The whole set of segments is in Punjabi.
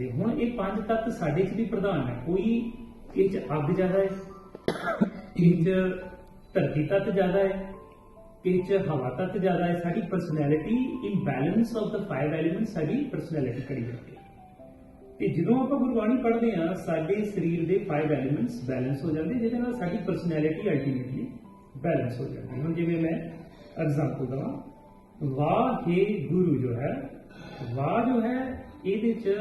ਤੇ ਹੁਣ ਇਹ ਪੰਜ ਤੱਤ ਸਾਡੇ 'ਚ ਵੀ ਪ੍ਰਧਾਨ ਹੈ ਕੋਈ ਇਹ 'ਚ ਅੱਗ ਜ਼ਿਆਦਾ ਹੈ, ਇਹ 'ਚ ਧਰਤੀ ਤੱਤ ਜ਼ਿਆਦਾ ਹੈ, ਇਹ 'ਚ ਹਵਾ ਤੱਤ ਜ਼ਿਆਦਾ ਹੈ, ਸਾਡੀ ਪਰਸਨੈਲਿਟੀ ਇਨ ਆਫ ਦਾ ਫਾਈਵ ਐਲੀਮੈਂਟਸ ਸਾਡੀ ਪਰਸਨੈਲਿਟੀ ਕਰੀ ਜਾਂਦੀ ਹੈ। ਤੇ ਜਦੋਂ ਆਪਾਂ ਗੁਰਬਾਣੀ ਪੜ੍ਹਦੇ ਹਾਂ, ਸਾਡੇ ਸਰੀਰ ਦੇ ਫਾਈਵ ਐਲੀਮੈਂਟਸ ਬੈਲੈਂਸ ਹੋ ਜਾਂਦੇ, ਜਿਹਦੇ ਨਾਲ ਸਾਡੀ ਪਰਸਨੈਲਿਟੀ ਅਲਟੀਮੇਟਲੀ ਬੈਲੈਂਸ ਹੋ ਜਾਂਦੀ ਹੁਣ ਜਿਵੇਂ ਮੈਂ ਐਗਜ਼ਾਮਪਲ ਦਵਾਂ, ਵਾਹ ਹੈ ਗੁਰੂ ਜੋ ਹੈ, ਵਾਹ ਜੋ ਹੈ, ਇਹਦੇ ਚ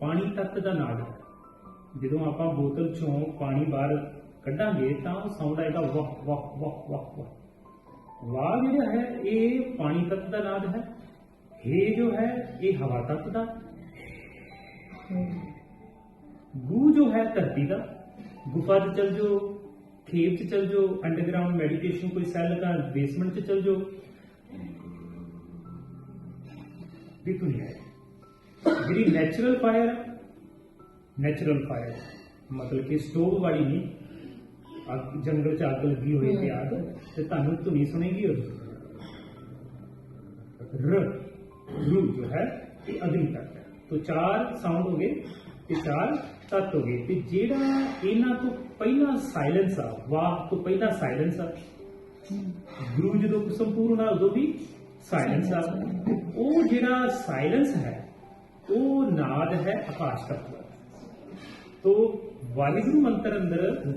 ਪਾਣੀ ਤੱਤ ਦਾ ਨਾਦ ਹੈ ਜਦੋਂ ਆਪਾਂ ਬੋਤਲ ਚੋਂ ਪਾਣੀ ਬਾਹਰ ਕੱਢਾਂਗੇ ਤਾਂ ਉਹ ਸਾਊਂਡ ਆਏਗਾ ਵਾਹ ਵਾਹ ਵਾਹ ਵਾਹ ਵਾਹ। ਵਾਹ ਜਿਹੜਾ ਹੈ, ਇਹ ਪਾਣੀ ਤੱਤ ਦਾ ਨਾਦ ਹੈ। ਹੈ ਜੋ ਹੈ, ਇਹ ਹਵਾ ਤੱਤ ਦਾ। ਗੂ ਜੋ ਹੈ, ਧਰਤੀ ਦਾ। ਗੁਫਾ 'ਚ ਚਲ ਜਾਓ, ਖੇਤ 'ਚ ਚਲ ਜਾਓ ਅੰਡਰਗਰਾਉਂਡ ਮੈਡੀਟੇਸ਼ਨ ਕੋਈ ਸੈੱਲ ਦਾ ਬੇਸਮੈਂਟ 'ਚ ਚਲ ਜਾਓ। ਵੀ ਦੁਨੀਆ ਹੈ। ਜਿਹੜੀ ਨੈਚੁਰਲ ਫਾਇਰ ਨੈਚੁਰਲ ਫਾਇਰ ਮਤਲਬ ਕਿ ਸਟੋਵ ਵਾਲੀ ਨਹੀਂ ਅੱਗ ਜੰਗਲ 'ਚ ਅੱਗ ਲੱਗੀ ਹੋਈ ਤੇ ਆਗ ਤੇ ਤੁਹਾਨੂੰ ਧੁਨੀ ਸੁਣੇਗੀ ਉਹ। ਰ ਰੂ ਜੋ ਹੈ ਇਹ ਅਗਨੀ ਤੱਤ ਹੈ। ਤੋ ਚਾਰ ਸਾਊਂਡ ਹੋ ਗਏ ਤੇ ਚਾਰ ਤੱਤ ਹੋ ਗਏ। ਤੇ ਜਿਹੜਾ ਇਹਨਾਂ ਤੋਂ ਪਹਿਲਾਂ ਸਾਇਲੈਂਸ ਆ ਵਾਹ ਤੋਂ ਪਹਿਲਾਂ ਸਾਇਲੈਂਸ ਆ ਗੁਰੂ ਜਦੋਂ ਸੰਪੂਰਨ ਆ ਉਦੋਂ ਵੀ ਸਾਇਲੈਂਸ ਆ। ਉਹ ਜਿਹੜਾ ਸਾਇਲੈਂਸ ਹੈ ਉਹ ਨਾਦ ਹੈ ਆਕਾਸ਼ ਤੱਤ ਦਾ ਵਾਹਿਗੁਰੂ ਮੰਤਰ ਅੰਦਰ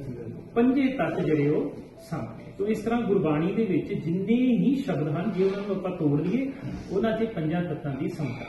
ਪੰਜੇ ਤੱਤ ਜਿਹੜੇ ਉਹ ਸਾਹਮਣੇ। ਤੋ ਇਸ ਤਰ੍ਹਾਂ ਗੁਰਬਾਣੀ ਦੇ ਵਿੱਚ ਜਿੰਨੇ ਹੀ ਸ਼ਬਦ ਹਨ, ਜੇ ਉਹਨਾਂ ਨੂੰ ਆਪਾਂ ਤੋੜ ਲਈਏ, ਉਹਨਾਂ 'ਚ ਪੰਜਾਂ ਤੱਤਾਂ ਦੀ ਸਮਤਾ